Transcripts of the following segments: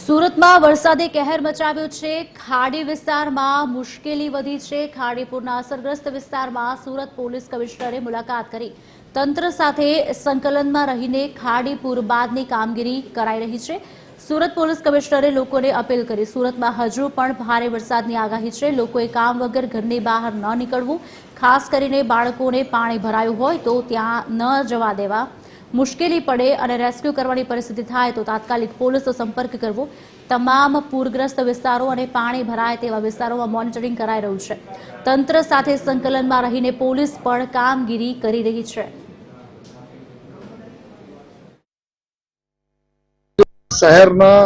સુરતમાં વરસાદે કહેર મચાવ્યો છે. ખાડી વિસ્તારમાં મુશ્કેલી વધી છે. ખાડીપુરના અસરગ્રસ્ત વિસ્તારમાં સુરત પોલીસ કમિશનરે મુલાકાત કરી. તંત્ર સાથે સંકલનમાં રહીને ખાડીપુર બાદની કામગીરી કરાઈ રહી છે. સુરત પોલીસ કમિશનરે લોકોને અપીલ કરી. સુરતમાં હજુ પણ ભારે વરસાદની આગાહી છે. લોકોએ કામ વગર ઘરની બહાર ન નીકળવું. ખાસ કરીને બાળકોને પાણી ભરાયું હોય તો ત્યાં ન જવા દેવા મુશ્કેલી પડે અને રેસ્ક્યુ કરવાની પરિસ્થિતિ થાય તો તાત્કાલિક પોલીસનો સંપર્ક કરવો તમામ પૂરગ્રસ્ત વિસ્તારો અને પાણી ભરાય તેવા વિસ્તારોમાં મોનિટરિંગ કરાઈ રહ્યું છે. તંત્ર સાથે સંકલનમાં રહીને પોલીસ પણ કામગીરી કરી રહી છે. શહેરના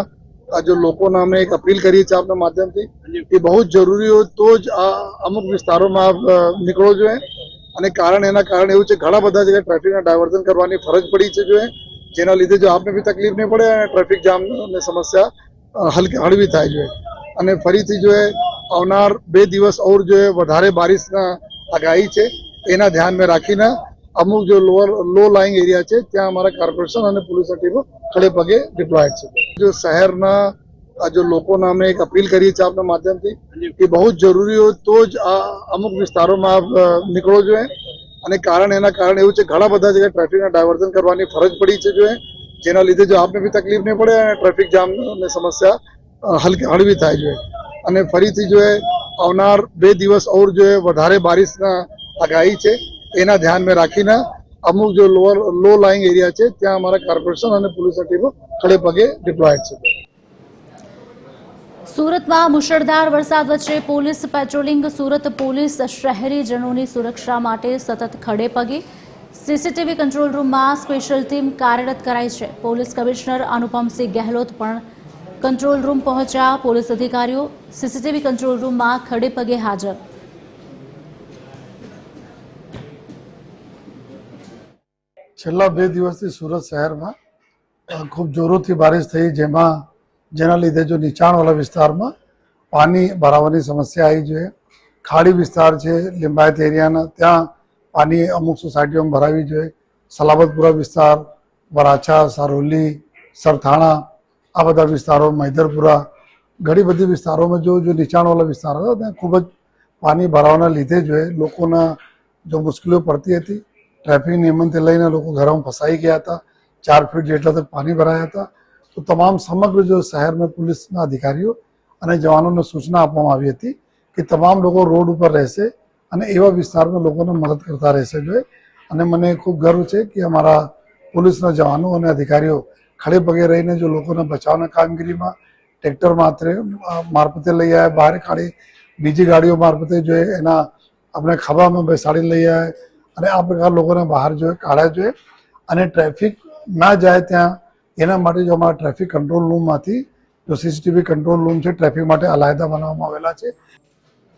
આજે લોકોને અમે એક અપીલ કરીએ છીએ આપના માધ્યમથી, એ બહુ જરૂરી હોય તો જ અમુક વિસ્તારોમાં નીકળવો જોઈએ. અને કારણ એના કારણ એવું છે, ઘણા બધા જગ્યાએ ટ્રાફિકના ડાયવર્ઝન કરવાની ફરજ પડી છે જોઈએ જેના લીધે જો આપને બી તકલીફ નહીં પડે અને ટ્રાફિક જામની સમસ્યા હલકી હળવી થાય જોઈએ અને ફરીથી જો આવનાર બે દિવસ ઓર જો વધારે બારિશના આગાહી છે, એના ધ્યાનમાં રાખીને અમુક જો લોઅર લો લાઇંગ એરિયા છે, ત્યાં અમારા કોર્પોરેશન અને પોલીસની ટીમો ખડે પગે ડિપ્લોય છે. જો શહેરના જો લોકોને અમે એક અપીલ કરીએ છીએ આપના માધ્યમથી એ બહુ જ જરૂરી હોય તો જ આ અમુક વિસ્તારોમાં નીકળવો જોઈએ અને કારણ એના કારણ એવું છે, ઘણા બધા જગ્યાએ ટ્રાફિકના ડાયવર્ઝન કરવાની ફરજ પડી છે જોઈએ જેના લીધે જો આપને બી તકલીફ નહીં પડે અને ટ્રાફિક જામની સમસ્યા હલકી હળવી થાય જોઈએ અને ફરીથી જો એ આવનાર બે દિવસ ઓર જોઈએ વધારે બારિશના આગાહી છે, એના ધ્યાનમાં રાખીને અમુક જો લોઅર લો લાઇંગ એરિયા છે, ત્યાં અમારા કોર્પોરેશન અને પોલીસની ટીમો ખડે પગે ડિપ્લોય છે. સુરતમાં મુશળધાર વરસાદ વચ્ચે પોલીસ પેટ્રોલિંગ સુરત પોલીસ શહેરીજનોની સુરક્ષા માટે સતત ખડે પગે. સીસીટીવી કંટ્રોલ રૂમમાં સ્પેશિયલ ટીમ કાર્યરત કરાઈ છે. પોલીસ કમિશનર અનુપમસિંહ ગહેલોત પણ કંટ્રોલ રૂમ પહોંચ્યા. પોલીસ અધિકારીઓ સીસીટીવી કંટ્રોલ રૂમમાં ખડે પગે હાજર. છેલ્લા બે દિવસથી સુરત શહેરમાં ખૂબ જોરોથી બારિશ થઈ, જેમાં જેના લીધે જો નીચાણવાળા વિસ્તારમાં પાણી ભરાવાની સમસ્યા આવી જોઈએ. ખાડી વિસ્તાર છે, લિંબાયત એરિયાના, ત્યાં પાણી અમુક સોસાયટીઓમાં ભરાવી જોઈએ. સલાબતપુરા વિસ્તાર, વરાછા, સારોલી, સરથાણા, આ બધા વિસ્તારો, મૈદરપુરા, ઘણી બધી વિસ્તારોમાં જો જો નીચાણવાળા વિસ્તારો હતા, ત્યાં ખૂબ જ પાણી ભરાવાના લીધે જો લોકોના જો મુશ્કેલીઓ પડતી હતી, ટ્રાફિક નિયમનથી લઈને લોકો ઘરમાં ફસાઈ ગયા હતા. ચાર ફીટ જેટલા તક પાણી ભરાયા હતા. તો તમામ સમગ્ર જો શહેરમાં પોલીસના અધિકારીઓ અને જવાનોને સૂચના આપવામાં આવી હતી કે તમામ લોકો રોડ ઉપર રહેશે અને એવા વિસ્તારમાં લોકોને મદદ કરતા રહેશે જોઈએ. અને મને ખૂબ ગર્વ છે કે અમારા પોલીસના જવાનો અને અધિકારીઓ ખડે પગે રહીને જો લોકોને બચાવના કામગીરીમાં ટ્રેક્ટર માત્ર મારફતે લઈ આવ્યા, બહાર કાઢી બીજી ગાડીઓ મારફતે જોઈએ એના આપણે ખભામાં બેસાડી લઈ આવ્યા અને આ પ્રકાર લોકોને બહાર જોઈએ કાઢ્યા જોઈએ. અને ટ્રાફિક ના જાય ત્યાં એના માટે જો અમારા ટ્રાફિક કંટ્રોલ રૂમમાંથી જો સીસીટીવી કંટ્રોલ રૂમ છે ટ્રાફિક માટે અલાયદા બનાવવામાં આવેલા છે.